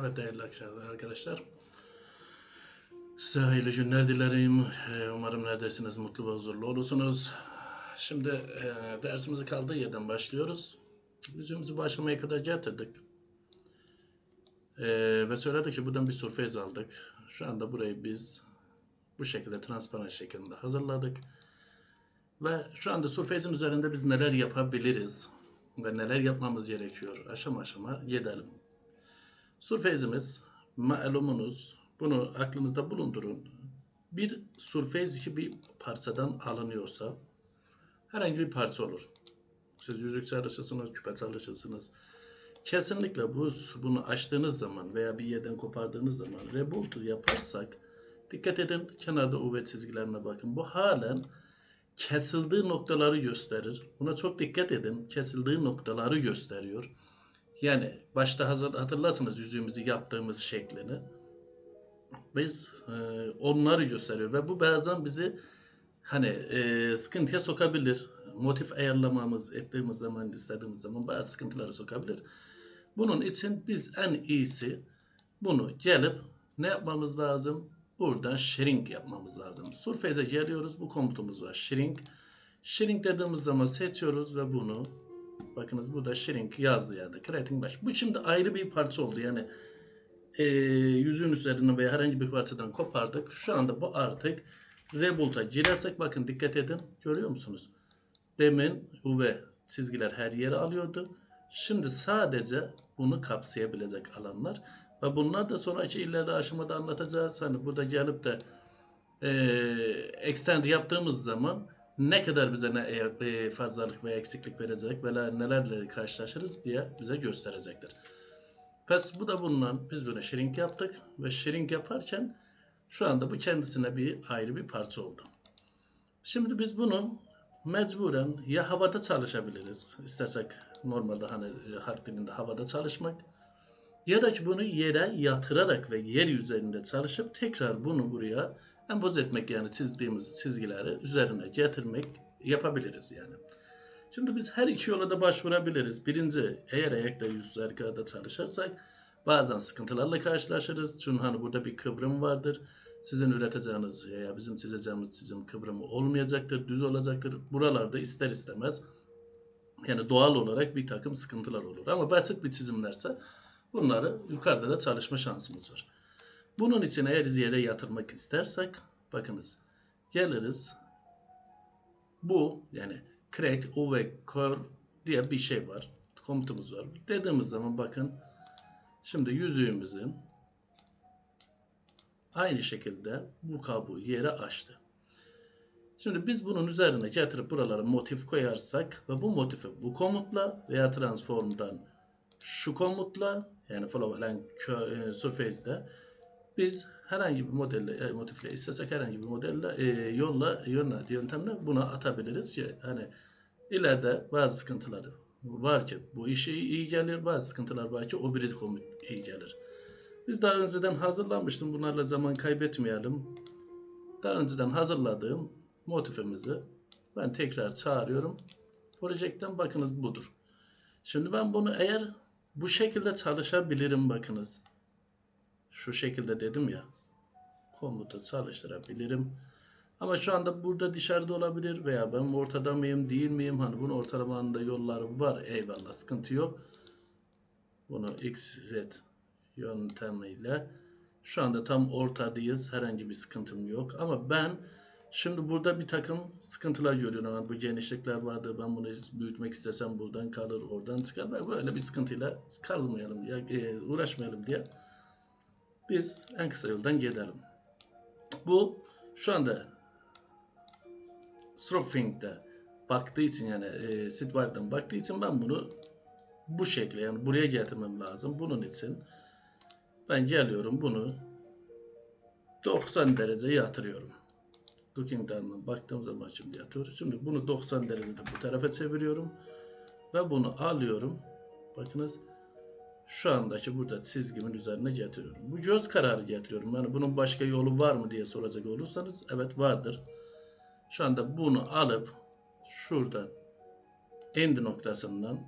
Evet değerli arkadaşlar. Size hayırlı günler dilerim. Ee, Umarım neredesiniz mutlu ve huzurlu olursunuz. Şimdi e, dersimizi kaldığı yerden başlıyoruz. Yüzümüzü başlamaya kadar getirdik. Ee, ve söyledik ki buradan bir surface aldık. Şu anda burayı biz bu şekilde transparan şeklinde hazırladık. Ve şu anda surface'in üzerinde biz neler yapabiliriz ve neler yapmamız gerekiyor aşama aşama gidelim. Surface'imiz malumunuz bunu aklınızda bulundurun. Bir surface iki bir parçadan alınıyorsa herhangi bir parça olur. Siz yüzük çalışırsınız, küpe çalışırsınız. Kesinlikle bu bunu açtığınız zaman veya bir yerden kopardığınız zaman reboltu yaparsak dikkat edin kenarda UV çizgilerine bakın. Bu halen kesildiği noktaları gösterir. Buna çok dikkat edin. Kesildiği noktaları gösteriyor. Yani başta hatırlarsınız yüzüğümüzü yaptığımız şeklini. Biz e, onları gösteriyor ve bu bazen bizi hani e, sıkıntıya sokabilir. Motif ayarlamamız ettiğimiz zaman istediğimiz zaman bazı sıkıntılara sokabilir. Bunun için biz en iyisi bunu gelip ne yapmamız lazım? Buradan shrink yapmamız lazım. Surface'e geliyoruz. Bu komutumuz var. Shrink. Shrink dediğimiz zaman seçiyoruz ve bunu bakınız burada shrink yazdı yerde. Creating baş. Bu şimdi ayrı bir parça oldu. Yani e, yüzün üzerinden veya herhangi bir parçadan kopardık. Şu anda bu artık Rebolt'a girersek bakın dikkat edin. Görüyor musunuz? Demin UV çizgiler her yere alıyordu. Şimdi sadece bunu kapsayabilecek alanlar. Ve bunlar da sonraki ileride aşamada anlatacağız. Hani burada gelip de e, extend yaptığımız zaman ne kadar bize ne e, fazlalık veya eksiklik verecek veya nelerle karşılaşırız diye bize gösterecektir. Pes bu da bundan biz böyle shrink yaptık ve shrink yaparken şu anda bu kendisine bir ayrı bir parça oldu. Şimdi biz bunu mecburen ya havada çalışabiliriz. İstersek normalde hani e, harf dilinde havada çalışmak ya da ki bunu yere yatırarak ve yer üzerinde çalışıp tekrar bunu buraya emboz etmek yani çizdiğimiz çizgileri üzerine getirmek yapabiliriz yani. Şimdi biz her iki yola da başvurabiliriz. Birinci eğer ayakta yüz arkada çalışırsak bazen sıkıntılarla karşılaşırız. Çünkü hani burada bir kıvrım vardır. Sizin üreteceğiniz veya bizim çizeceğimiz çizim kıvrımı olmayacaktır, düz olacaktır. Buralarda ister istemez yani doğal olarak bir takım sıkıntılar olur. Ama basit bir çizimlerse bunları yukarıda da çalışma şansımız var. Bunun için eğer yere yatırmak istersek bakınız geliriz bu yani create UV curve diye bir şey var. Komutumuz var. Dediğimiz zaman bakın şimdi yüzüğümüzün aynı şekilde bu kabuğu yere açtı. Şimdi biz bunun üzerine getirip buralara motif koyarsak ve bu motifi bu komutla veya transformdan şu komutla yani flow align surface'de biz herhangi bir modelle, e, motifle istesek herhangi bir modelle e, yolla, yönle, yöntemle buna atabiliriz ki hani ileride bazı sıkıntıları var ki bu işe iyi gelir, bazı sıkıntılar var ki o bir komut iyi gelir. Biz daha önceden hazırlanmıştım. Bunlarla zaman kaybetmeyelim. Daha önceden hazırladığım motifimizi ben tekrar çağırıyorum. Projekten bakınız budur. Şimdi ben bunu eğer bu şekilde çalışabilirim bakınız. Şu şekilde dedim ya. Komutu çalıştırabilirim. Ama şu anda burada dışarıda olabilir veya ben ortada mıyım değil miyim? Hani bunun ortalamanın da yolları var. Eyvallah sıkıntı yok. Bunu x, z yöntemiyle şu anda tam ortadayız. Herhangi bir sıkıntım yok. Ama ben şimdi burada bir takım sıkıntılar görüyorum. Yani bu genişlikler vardı. Ben bunu büyütmek istesem buradan kalır, oradan çıkar. Böyle bir sıkıntıyla kalmayalım diye, e, uğraşmayalım diye biz en kısa yoldan gidelim. Bu şu anda Stropfing'de baktığı için yani e, Sidwipe'den baktığı için ben bunu bu şekilde yani buraya getirmem lazım. Bunun için ben geliyorum bunu 90 derece yatırıyorum. Looking down'dan baktığım zaman şimdi yatıyor. Şimdi bunu 90 derecede bu tarafa çeviriyorum. Ve bunu alıyorum. Bakınız şu andaki burada çizgimin üzerine getiriyorum. Bu göz kararı getiriyorum. Yani bunun başka yolu var mı diye soracak olursanız evet vardır. Şu anda bunu alıp şurada end noktasından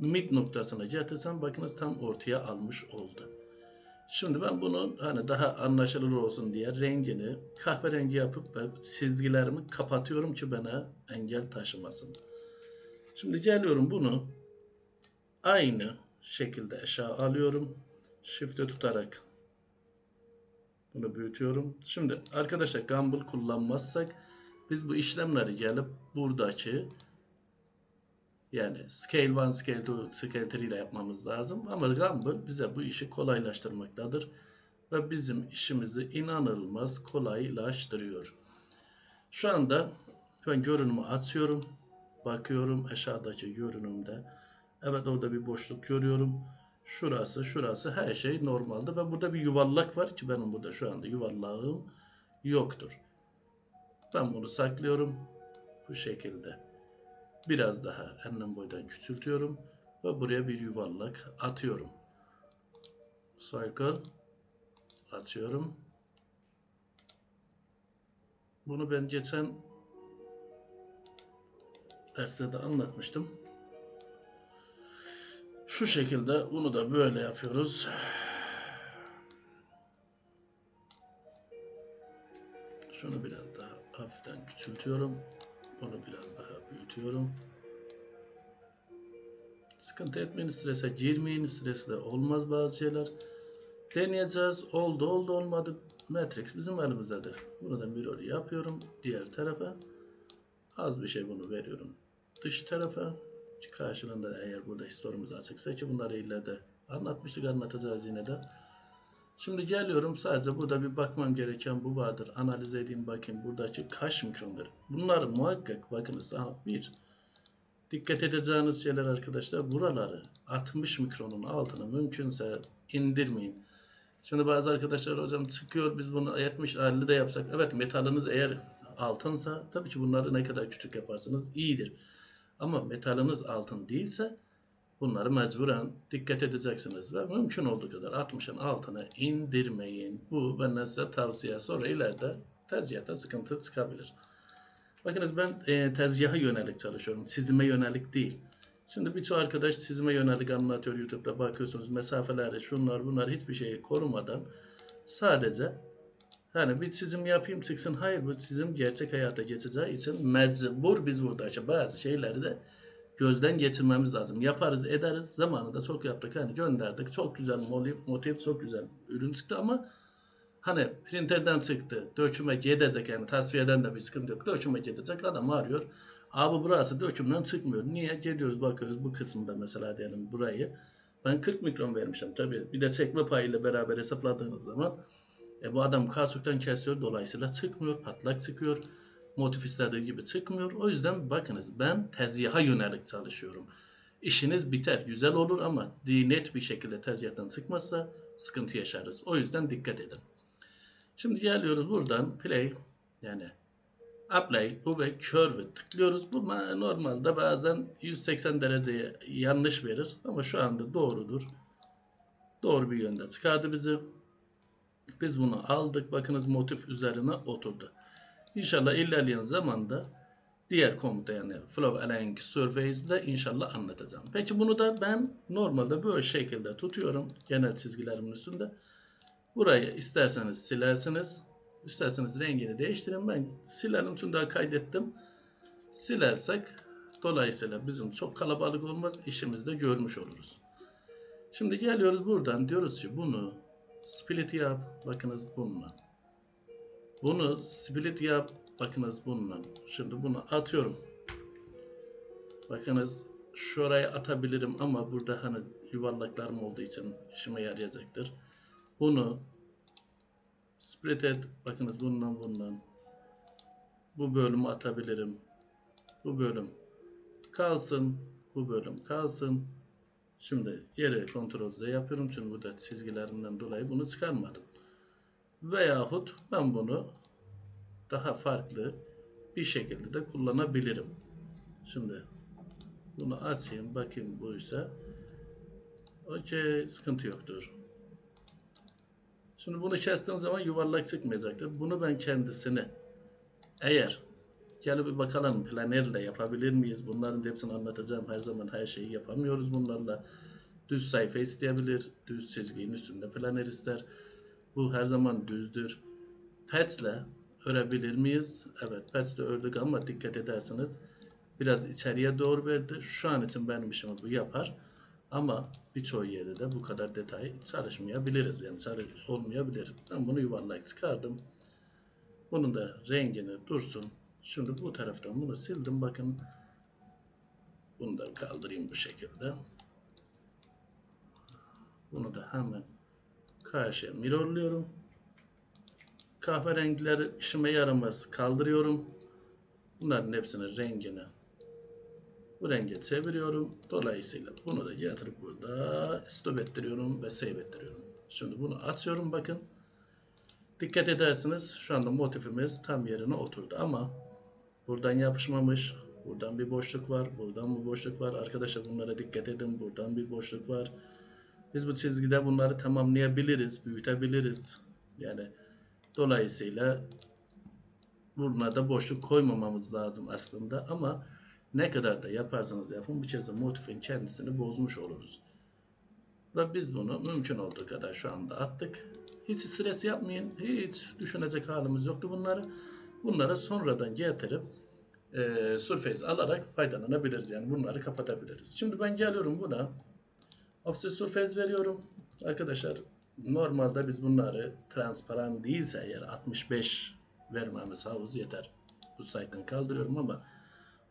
mid noktasına getirsem bakınız tam ortaya almış oldu. Şimdi ben bunun hani daha anlaşılır olsun diye rengini kahverengi yapıp ve çizgilerimi kapatıyorum ki bana engel taşımasın. Şimdi geliyorum bunu aynı şekilde aşağı alıyorum. Shift'e tutarak bunu büyütüyorum. Şimdi arkadaşlar Gumball kullanmazsak biz bu işlemleri gelip buradaki yani Scale 1, Scale 2, Scale 3 ile yapmamız lazım. Ama Gumball bize bu işi kolaylaştırmaktadır. Ve bizim işimizi inanılmaz kolaylaştırıyor. Şu anda ben görünümü açıyorum. Bakıyorum aşağıdaki görünümde. Evet orada bir boşluk görüyorum. Şurası, şurası her şey normalde. Ve burada bir yuvarlak var ki benim burada şu anda yuvarlağım yoktur. Ben bunu saklıyorum. Bu şekilde. Biraz daha enlem boydan küçültüyorum. Ve buraya bir yuvarlak atıyorum. Circle atıyorum. Bunu ben geçen derste de anlatmıştım. Şu şekilde bunu da böyle yapıyoruz. Şunu biraz daha hafiften küçültüyorum. Bunu biraz daha büyütüyorum. Sıkıntı etmeyin strese girmeyin. Stresle olmaz bazı şeyler. Deneyeceğiz. Oldu oldu olmadı. Matrix bizim elimizdedir. Bunu da mirror yapıyorum. Diğer tarafa. Az bir şey bunu veriyorum. Dış tarafa. Karşılığında eğer burada story'miz açıksa ki bunları ileride anlatmıştık anlatacağız yine de. Şimdi geliyorum sadece burada bir bakmam gereken bu vardır. Analiz edeyim bakayım buradaki kaç mikrondur. Bunları muhakkak bakınız. Aha, bir. Dikkat edeceğiniz şeyler arkadaşlar buraları 60 mikronun altına mümkünse indirmeyin. Şimdi bazı arkadaşlar hocam çıkıyor biz bunu 70 50 de yapsak. Evet metaliniz eğer altınsa tabii ki bunları ne kadar küçük yaparsınız iyidir. Ama metaliniz altın değilse bunları mecburen dikkat edeceksiniz ve mümkün olduğu kadar 60'ın altına indirmeyin. Bu benden size tavsiye. Sonra ileride tezgahta sıkıntı çıkabilir. Bakınız ben e, tezgaha yönelik çalışıyorum. Çizime yönelik değil. Şimdi birçok arkadaş çizime yönelik anlatıyor YouTube'da bakıyorsunuz mesafeleri şunlar bunlar hiçbir şeyi korumadan sadece hani bir çizim yapayım çıksın. Hayır bu çizim gerçek hayata geçeceği için mecbur biz buradaki bazı şeyleri de gözden geçirmemiz lazım. Yaparız ederiz. Zamanında çok yaptık. Hani gönderdik. Çok güzel motif, çok güzel ürün çıktı ama hani printerden çıktı. Döküme gidecek yani tasfiyeden de bir sıkıntı yok. Döküme gidecek adam arıyor. Abi burası dökümden çıkmıyor. Niye? Geliyoruz bakıyoruz bu kısımda mesela diyelim burayı. Ben 40 mikron vermişim tabi bir de çekme payıyla beraber hesapladığınız zaman e, bu adam kaçuktan kesiyor dolayısıyla çıkmıyor patlak çıkıyor motif istediği gibi çıkmıyor o yüzden bakınız ben tezgaha yönelik çalışıyorum İşiniz biter güzel olur ama net bir şekilde tezgahtan çıkmazsa sıkıntı yaşarız o yüzden dikkat edin Şimdi geliyoruz buradan play yani apply bu ve curve tıklıyoruz. Bu normalde bazen 180 dereceye yanlış verir ama şu anda doğrudur. Doğru bir yönde çıkardı bizi. Biz bunu aldık. Bakınız motif üzerine oturdu. İnşallah ilerleyen zamanda diğer komuta yani flow align surface'de inşallah anlatacağım. Peki bunu da ben normalde böyle şekilde tutuyorum genel çizgilerimin üstünde. Burayı isterseniz silersiniz. İsterseniz rengini değiştirin. Ben silerim çünkü daha kaydettim. Silersek dolayısıyla bizim çok kalabalık olmaz. işimizi de görmüş oluruz. Şimdi geliyoruz buradan diyoruz ki bunu split yap. Bakınız bununla. Bunu split yap. Bakınız bununla. Şimdi bunu atıyorum. Bakınız şuraya atabilirim ama burada hani yuvarlaklarım olduğu için işime yarayacaktır. Bunu split et. Bakınız bundan bundan. Bu bölümü atabilirim. Bu bölüm kalsın. Bu bölüm kalsın. Şimdi yeri kontrol Z yapıyorum. Çünkü burada çizgilerimden dolayı bunu çıkarmadım. Veyahut ben bunu daha farklı bir şekilde de kullanabilirim. Şimdi bunu açayım. Bakayım buysa. Okey. Sıkıntı yoktur. Şimdi bunu kestiğim zaman yuvarlak çıkmayacaktır. Bunu ben kendisini eğer gelip bir bakalım planerle yapabilir miyiz? Bunların hepsini anlatacağım. Her zaman her şeyi yapamıyoruz bunlarla. Düz sayfa isteyebilir. Düz çizginin üstünde planer ister. Bu her zaman düzdür. Pets'le örebilir miyiz? Evet Pets'le ördük ama dikkat ederseniz biraz içeriye doğru verdi. Şu an için benim işimi bu yapar. Ama birçok yerde de bu kadar detay çalışmayabiliriz. Yani çalış olmayabilir. Ben bunu yuvarlak çıkardım. Bunun da rengini dursun. Şimdi bu taraftan bunu sildim. Bakın. Bunu da kaldırayım bu şekilde. Bunu da hemen karşıya mirrorluyorum. Kahverengileri işime yaramaz. Kaldırıyorum. Bunların hepsinin rengini bu renge çeviriyorum. Dolayısıyla bunu da getirip burada stop ettiriyorum ve save ettiriyorum. Şimdi bunu açıyorum bakın. Dikkat edersiniz şu anda motifimiz tam yerine oturdu ama buradan yapışmamış. Buradan bir boşluk var. Buradan bir boşluk var. Arkadaşlar bunlara dikkat edin. Buradan bir boşluk var. Biz bu çizgide bunları tamamlayabiliriz. Büyütebiliriz. Yani dolayısıyla bunlarda boşluk koymamamız lazım aslında ama ne kadar da yaparsanız yapın bir kez motifin kendisini bozmuş oluruz. Ve biz bunu mümkün olduğu kadar şu anda attık. Hiç stres yapmayın. Hiç düşünecek halimiz yoktu bunları. Bunları sonradan getirip e, Surface alarak faydalanabiliriz. Yani bunları kapatabiliriz. Şimdi ben geliyorum buna. Offset Surface veriyorum. Arkadaşlar normalde biz bunları transparan değilse eğer 65 vermemiz havuz yeter. Bu site'den kaldırıyorum ama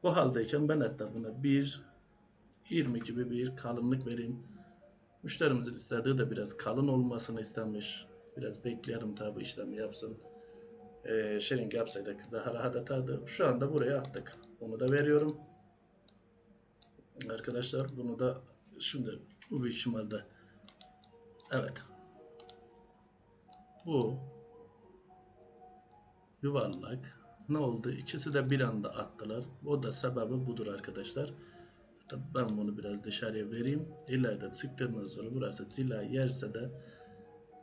bu haldeyken ben hatta buna 1 20 gibi bir kalınlık vereyim. Müşterimizin istediği de biraz kalın olmasını istemiş. Biraz bekleyelim tabi işlemi yapsın. Ee, sharing yapsaydık daha rahat atardı. Şu anda buraya attık. Bunu da veriyorum. Arkadaşlar bunu da şimdi bu bir şimalde. Evet. Bu yuvarlak ne oldu? İkisi de bir anda attılar. O da sebebi budur arkadaşlar. Ben bunu biraz dışarıya vereyim. İleride çıktıktan sonra burası zila yerse de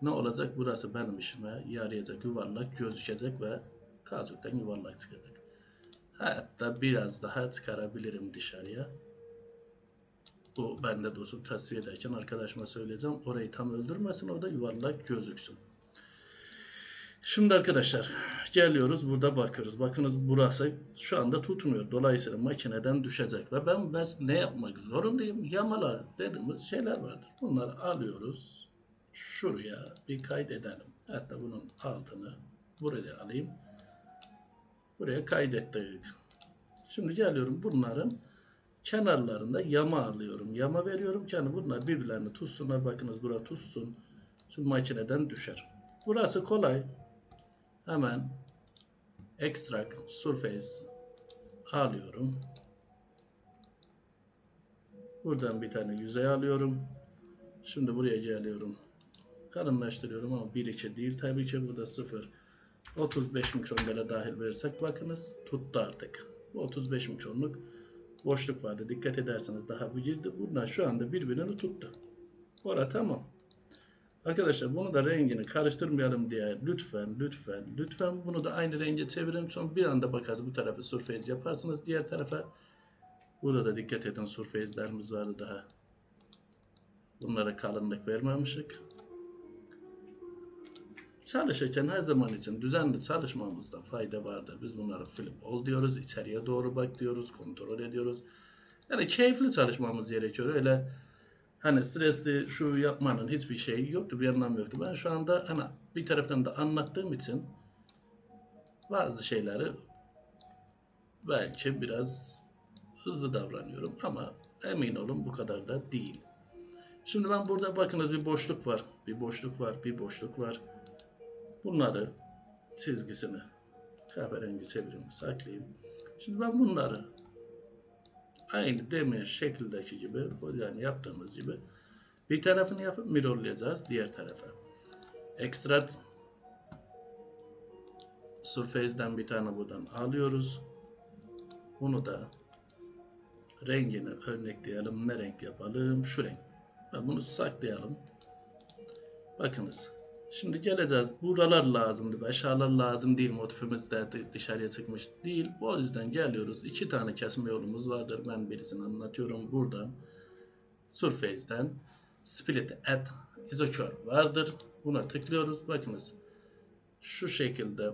ne olacak? Burası benim işime yarayacak, yuvarlak gözükecek ve kazuktan yuvarlak çıkacak. Hatta biraz daha çıkarabilirim dışarıya. Bu bende dursun tasfiye ederken arkadaşıma söyleyeceğim. Orayı tam öldürmesin o da yuvarlak gözüksün. Şimdi arkadaşlar geliyoruz burada bakıyoruz. Bakınız burası şu anda tutmuyor. Dolayısıyla makineden düşecek. Ve ben, ben ne yapmak zorundayım? Yamala dediğimiz şeyler vardır. Bunları alıyoruz. Şuraya bir kaydedelim. Hatta bunun altını buraya alayım. Buraya kaydettik. Şimdi geliyorum bunların kenarlarında yama alıyorum. Yama veriyorum ki hani bunlar birbirlerini tutsunlar. Bakınız bura tutsun. Şu makineden düşer. Burası kolay. Hemen extract surface alıyorum. Buradan bir tane yüzey alıyorum. Şimdi buraya geliyorum. Kalınlaştırıyorum ama 1 2 değil tabii ki burada 0. 35 mikron böyle dahil verirsek bakınız tuttu artık. Bu 35 mikronluk boşluk vardı. Dikkat ederseniz daha bu girdi. Bunlar şu anda birbirini tuttu. Ora tamam. Arkadaşlar bunu da rengini karıştırmayalım diye lütfen lütfen lütfen bunu da aynı renge çevirin. Sonra bir anda bakarız bu tarafı surface yaparsınız. Diğer tarafa burada da dikkat edin surface'lerimiz vardı daha. Bunlara kalınlık vermemişik. Çalışırken her zaman için düzenli çalışmamızda fayda vardır. Biz bunları flip ol diyoruz. içeriye doğru bak diyoruz. Kontrol ediyoruz. Yani keyifli çalışmamız gerekiyor. Öyle hani stresli şu yapmanın hiçbir şeyi yoktu, bir anlamı yoktu. Ben şu anda hani bir taraftan da anlattığım için bazı şeyleri belki biraz hızlı davranıyorum ama emin olun bu kadar da değil. Şimdi ben burada bakınız bir boşluk var, bir boşluk var, bir boşluk var. Bunları çizgisini kahverengi çevireyim, saklayayım. Şimdi ben bunları aynı demin şekildeki gibi yani yaptığımız gibi bir tarafını yapıp mirrorlayacağız diğer tarafa. Extract Surface'den bir tane buradan alıyoruz. Bunu da rengini örnekleyelim. Ne renk yapalım? Şu renk. Ve bunu saklayalım. Bakınız. Şimdi geleceğiz. Buralar lazımdı. Aşağılar lazım değil. Motifimiz de dışarıya çıkmış değil. O yüzden geliyoruz. İki tane kesme yolumuz vardır. Ben birisini anlatıyorum. Buradan Surface'den split at isocurve vardır. Buna tıklıyoruz. Bakınız şu şekilde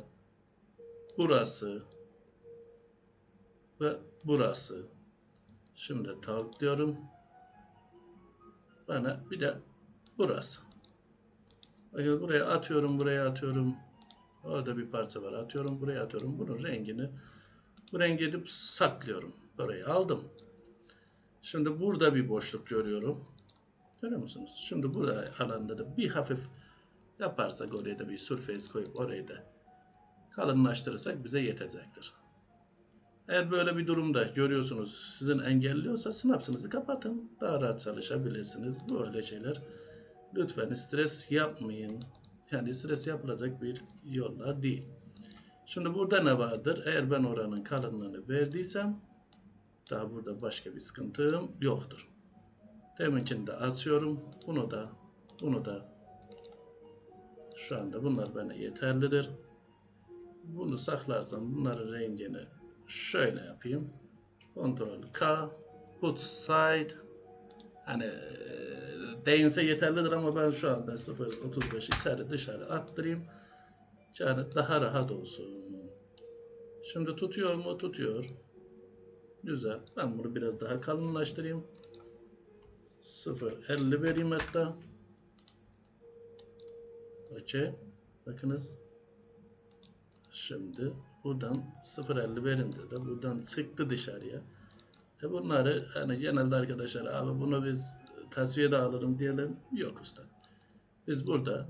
burası ve burası. Şimdi tavuk diyorum. Bana bir de burası. Buraya atıyorum, buraya atıyorum. Orada bir parça var. Atıyorum, buraya atıyorum. Bunun rengini bu rengi edip saklıyorum. Burayı aldım. Şimdi burada bir boşluk görüyorum. Görüyor musunuz? Şimdi burada alanda da bir hafif yaparsak oraya da bir surface koyup orayı da kalınlaştırırsak bize yetecektir. Eğer böyle bir durumda görüyorsunuz sizin engelliyorsa sinapsınızı kapatın. Daha rahat çalışabilirsiniz. Böyle şeyler lütfen stres yapmayın. Yani stres yapılacak bir yollar değil. Şimdi burada ne vardır? Eğer ben oranın kalınlığını verdiysem daha burada başka bir sıkıntım yoktur. Deminkini de açıyorum. Bunu da bunu da şu anda bunlar bana yeterlidir. Bunu saklarsam bunların rengini şöyle yapayım. Ctrl K put side hani değinse yeterlidir ama ben şu anda 0.35 içeri dışarı attırayım. Yani daha rahat olsun. Şimdi tutuyor mu? Tutuyor. Güzel. Ben bunu biraz daha kalınlaştırayım. 0.50 vereyim hatta. Okey. Bakınız. Şimdi buradan 0.50 verince de buradan çıktı dışarıya. E bunları hani genelde arkadaşlar abi bunu biz tasfiyede alırım diyelim. Yok usta. Biz burada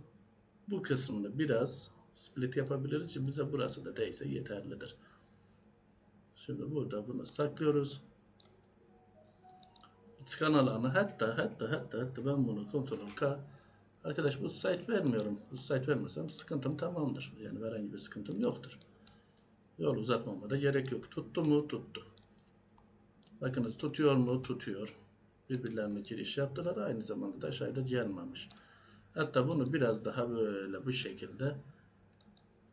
bu kısmını biraz split yapabiliriz. Şimdi bize burası da değse yeterlidir. Şimdi burada bunu saklıyoruz. Çıkan alanı hatta hatta hatta hatta ben bunu kontrol K Arkadaş bu site vermiyorum. Bu site vermesem sıkıntım tamamdır. Yani herhangi bir sıkıntım yoktur. Yol uzatmama da gerek yok. Tuttu mu? Tuttu. Bakınız tutuyor mu? Tutuyor. Birbirlerine giriş yaptılar. Aynı zamanda da aşağıda gelmemiş. Hatta bunu biraz daha böyle bu şekilde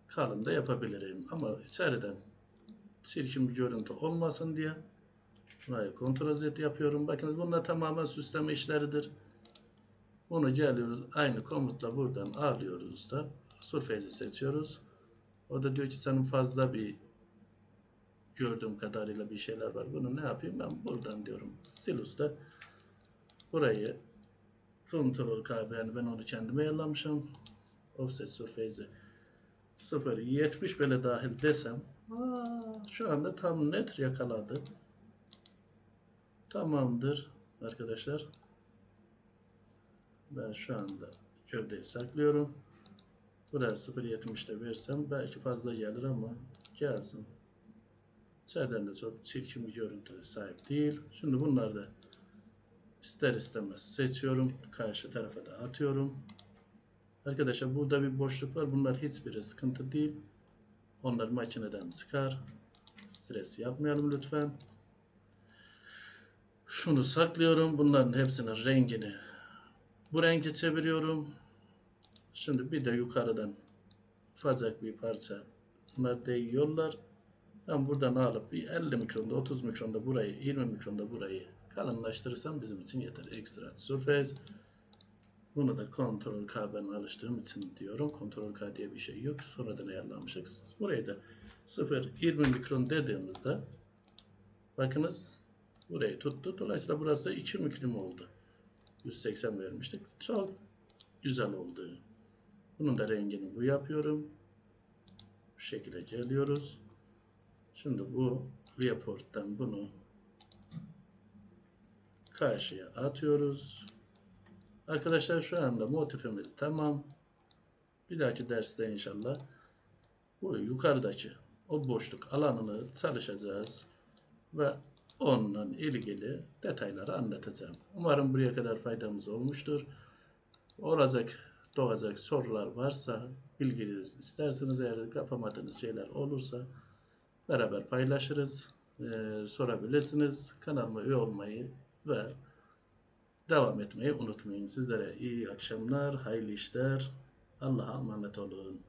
kalın da yapabilirim. Ama içeriden çirkin bir görüntü olmasın diye burayı kontrol Z yapıyorum. Bakınız bunlar tamamen süsleme işleridir. Bunu geliyoruz. Aynı komutla buradan alıyoruz da Surface'i seçiyoruz. O da diyor ki senin fazla bir gördüğüm kadarıyla bir şeyler var. Bunu ne yapayım ben buradan diyorum. Stilus'ta burayı Ctrl K yani ben onu kendime ayarlamışım. Offset Surface'i 0.70 böyle dahil desem aa, şu anda tam net yakaladı. Tamamdır arkadaşlar. Ben şu anda gövdeyi saklıyorum. Buraya 0.70'de versem belki fazla gelir ama gelsin. İçeriden de çok çirkin bir görüntü sahip değil. Şimdi bunları da ister istemez seçiyorum. Karşı tarafa da atıyorum. Arkadaşlar burada bir boşluk var. Bunlar hiçbiri sıkıntı değil. Onlar makineden çıkar. Stres yapmayalım lütfen. Şunu saklıyorum. Bunların hepsinin rengini bu renge çeviriyorum. Şimdi bir de yukarıdan ufacık bir parça. Bunlar değiyorlar. Ben buradan alıp bir 50 mikronda 30 mikronda burayı 20 mikronda burayı kalınlaştırırsam bizim için yeter. Extract Surface. Bunu da Ctrl K ben alıştığım için diyorum. Ctrl K diye bir şey yok. Sonradan ayarlanmıştık. Burayı da 0-20 mikron dediğimizde bakınız burayı tuttu. Dolayısıyla burası da 2 mikron oldu. 180 vermiştik. Çok güzel oldu. Bunun da rengini bu yapıyorum. Bu şekilde geliyoruz. Şimdi bu viewport'tan bunu karşıya atıyoruz. Arkadaşlar şu anda motifimiz tamam. Bir dahaki derste inşallah bu yukarıdaki o boşluk alanını çalışacağız ve onunla ilgili detayları anlatacağım. Umarım buraya kadar faydamız olmuştur. Olacak, doğacak sorular varsa bilginiz isterseniz eğer kapamadığınız şeyler olursa beraber paylaşırız. Ee, sorabilirsiniz. Kanalıma üye olmayı ve devam etmeyi unutmayın. Sizlere iyi akşamlar, hayırlı işler. Allah'a emanet olun.